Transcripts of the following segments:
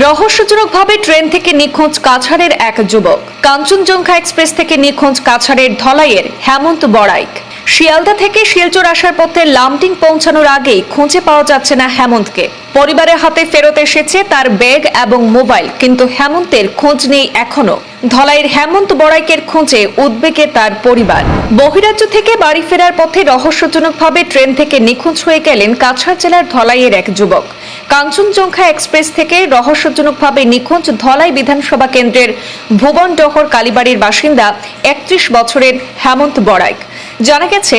রহস্যজনকভাবে train থেকে নিখোঁজ কাছাড়ের এক যুবক। কাঞ্চনজঙ্ঘা এক্সপ্রেস থেকে নিখোঁজ কাছাড়ের ধলাইয়ের হেমন্ত বড়াইক। শিয়ালদা থেকে শিলচর আসার পথে লামটিং পৌঁছানোর আগেই খুঁজে পাওয়া যাচ্ছে না হেমন্তকে। পরিবারের হাতে ফেরত এসেছে তার ব্যাগ এবং মোবাইল, কিন্তু হেমন্তের খোঁজ নেই এখনও। ধলাইয়ের হেমন্ত বড়াইকের খোঁজে উদ্বেগে তার পরিবার। বহিরাজ্য থেকে বাড়ি ফেরার পথে রহস্যজনকভাবে ট্রেন থেকে নিখোঁজ হয়ে গেলেন কাছাড় জেলার ধলাইয়ের এক যুবক। কাঞ্চনজঙ্ঘা এক্সপ্রেস থেকে রহস্যজনকভাবে নিখোঁজ ধলাই বিধানসভা কেন্দ্রের ভুবনডহর কালীবাড়ির বাসিন্দা একত্রিশ বছরের হেমন্ত বড়াইক জানা গেছে,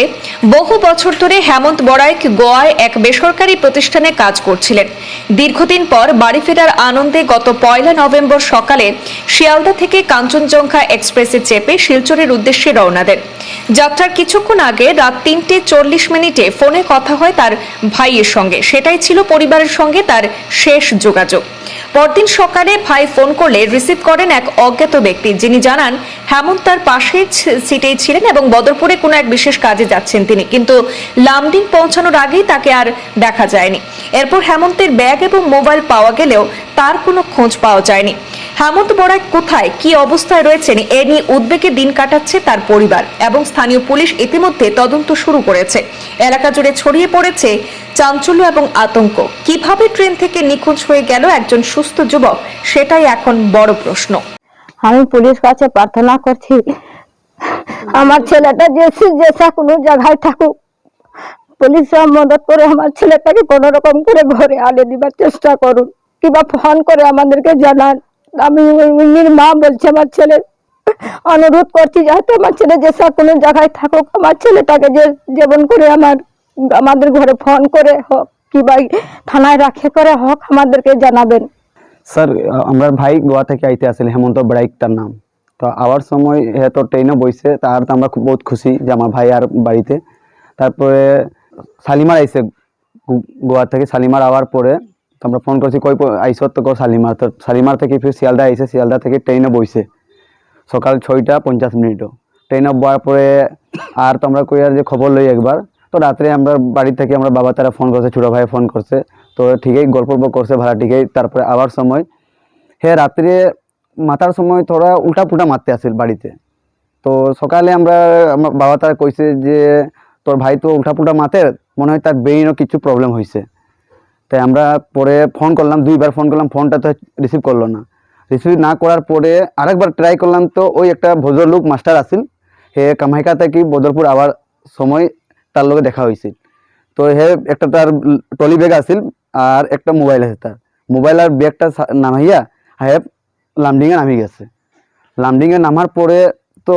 বহু বছর ধরে হেমন্ত বড়াইক গোয়ায় এক বেসরকারি প্রতিষ্ঠানে কাজ করছিলেন। দীর্ঘদিন পর বাড়ি ফেরার আনন্দে গত পয়লা নভেম্বর সকালে শিয়ালদা থেকে কাঞ্চনজঙ্ঘা এক্সপ্রেসে চেপে শিলচরের উদ্দেশ্যে রওনা দেন। যাত্রার কিছুক্ষণ আগে রাত তিনটে চল্লিশ মিনিটে ফোনে কথা হয় তার ভাইয়ের সঙ্গে। সেটাই ছিল পরিবারের সঙ্গে তার শেষ যোগাযোগ। পরদিন সকালে ভাই ফোন করলে রিসিভ করেন এক অজ্ঞাত ব্যক্তি। যিনি জানান, হেমন্ত তার পাশের সিটেই ছিলেন এবং বদরপুরে কোনো এক বিশেষ কাজে যাচ্ছেন তিনি। কিন্তু লামডিং পৌঁছানোর আগেই তাকে আর দেখা যায়নি। এরপর হেমন্তের ব্যাগ এবং মোবাইল পাওয়া গেলেও তার কোনো খোঁজ পাওয়া যায়নি। হেমন্ত বড়াই কোথায়, কি অবস্থায় রয়েছেন, এ নিয়ে উদ্বেগে দিন কাটাচ্ছে তার পরিবার এবং স্থানীয় পুলিশ ইতিমধ্যে তদন্ত শুরু করেছে। এলাকা জুড়ে ছড়িয়ে পড়েছে চাঞ্চল্য এবং আতঙ্ক। কীভাবে ট্রেন থেকে নিখোঁজ হয়ে গেল একজন সুস্থ যুবক, সেটাই এখন বড় প্রশ্ন। আমি পুলিশ কাছে প্রার্থনা করছি আমার ছেলেটা যে যেসা কোনো জায়গায় থাকুক, পুলিশ মদত করে আমার ছেলেটাকে কোনো রকম করে ঘরে আনে দিবার চেষ্টা করুন। কিংবা ফোন করে আমাদেরকে জানান। আমি উনির মা বলছে, আমার ছেলে অনুরোধ করছি যাতে আমার ছেলে যেসা কোনো জায়গায় থাকুক, আমার ছেলেটাকে যে যেমন করে আমার, আমাদের ঘরে ফোন করে হোক, কিংবা থানায় রাখে করে হোক, আমাদেরকে জানাবেন। স্যার আমার ভাই গোয়া থেকে আইতে আসলে হেমন্ত ব্রাইক তার নাম। তো আওয়ার সময় হে তো ট্রেনে বইছে, তার তো আমরা বহুত খুশি যে আমার ভাই আর বাড়িতে। তারপরে শালিমার আইসে গোয়া থেকে, শালিমার আওয়ার পরে তো আমরা ফোন করছি, কই আইসত তো কো শালিমার। তো শালিমার থেকে ফির শিয়ালদা আইসে শিয়ালদা থেকে ট্রেনে বইছে। সকাল ছয়টা পঞ্চাশ মিনিটও। ট্রেনে বয়ার পরে আর তো আমরা কই আর যে খবর লই একবার। তো রাত্রে আমরা বাড়ি থেকে আমরা বাবা তারা ফোন করছে, ছোটো ভাই ফোন করছে। তো ঠিকই গল্প করছে, ভাড়া ঠিকই। তারপরে আবার সময়। হে রাত্রে মাথার সময় থোড়া উল্টা পুল্টা মারতে আসিল বাড়িতে। তো সকালে আমরা, আমার বাবা তারা কইছে যে, তোর ভাই তো উল্টা পুল্টা মাতে, মনে হয় তার ব্রেইনও কিছু প্রবলেম হয়েছে তাই আমরা পরে ফোন করলাম, দুইবার ফোন করলাম ফোনটা তো রিসিভ করল না। রিসিভ না করার পরে আরেকবার ট্রাই করলাম তো ওই একটা ভদ্রলোক মাস্টার আসিল হে কামাইকা থেকে বদরপুর আবার সময় তার লগে দেখা হয়েছিল তো হে একটা তার টলি ব্যাগ আসিল আর একটা মোবাইল আছে তার। মোবাইল আর ব্যাগটা নামাইয়া হে লামডিংয়ে নামি গেছে। লামডিংয়ে নামার পরে তো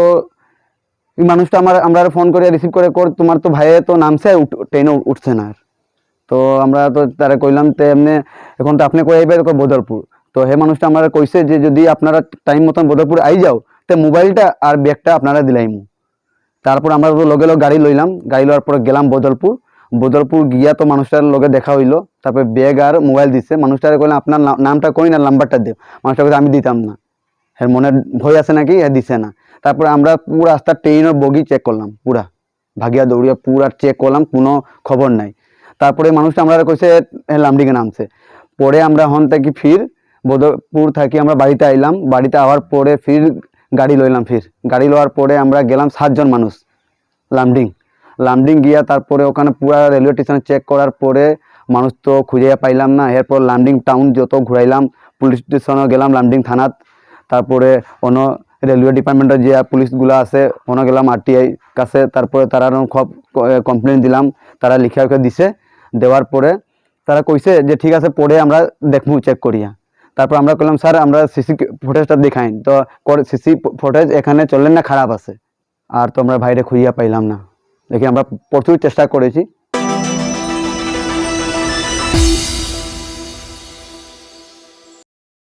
মানুষটা আমার, আমরা ফোন করে রিসিভ করে কর, তোমার তো ভাইয়ে তো নামছে ট্রেনে উঠছে না আর। তো আমরা তো তারা কইলাম তে এমনি, এখন তো আপনি কই আইবে বদরপুর তো হে মানুষটা আমরা কইছে যে যদি আপনারা টাইম মতন বদরপুর আই যাও, তে মোবাইলটা আর ব্যাগটা আপনারা দিলাইমু। তারপর আমরা তো লগে লগে গাড়ি লইলাম। গাড়ি লওয়ার পরে গেলাম বদলপুর। বদলপুর গিয়া তো মানুষটার লগে দেখা হইল, তারপরে ব্যাগ আর মোবাইল দিছে। মানুষটারে কইলাম আপনার নামটা কই না, নাম্বারটা দিও। মানুষটা কইছে, আমি দিতাম না। এর মনে ভয় আছে নাকি? এ দিছে না। তারপরে আমরা পুরো রাস্তা ট্রেনের বগি চেক করলাম, পুরা। ভাগিয়া দৌড়িয়া পুরা চেক করলাম, কোনো খবর নাই। তারপরে মানুষটা আমরা কইছে হ্যাঁ লামডিকে নামছে। পরে আমরা হন থেকে ফির বদরপুর থাকি আমরা বাড়িতে আইলাম। বাড়িতে আওয়ার পরে ফির গাড়ি লইলাম ফির। গাড়ি লওয়ার পরে আমরা গেলাম সাতজন মানুষ, লামডিং। লামডিং গিয়া তারপরে ওখানে পুরা রেলওয়ে স্টেশন চেক করার পরে মানুষ তো খুঁজে পাইলাম না। এরপর লামডিং টাউন যত ঘুরাইলাম পুলিশ স্টেশনও গেলাম লামডিং থানাত। তারপরে অন্য রেলওয়ে ডিপার্টমেন্টের যে পুলিশগুলো আছে অন্য গেলাম আর আরটিআই কাছে। তারপরে তারা সব কমপ্লেন দিলাম, তারা লিখে লিখে দিছে। দেওয়ার পরে তারা কইছে যে, ঠিক আছে, পরে আমরা দেখব চেক করিয়া। তারপর আমরা করলাম স্যার, আমরা সিসি ফুটেজটা দেখাইন। তো সিসি ফুটেজ এখানে চললেন না, খারাপ আছে। আর তো আমরা ভাইরে খুঁজিয়া পাইলাম না। দেখি আমরা প্রচুর চেষ্টা করেছি।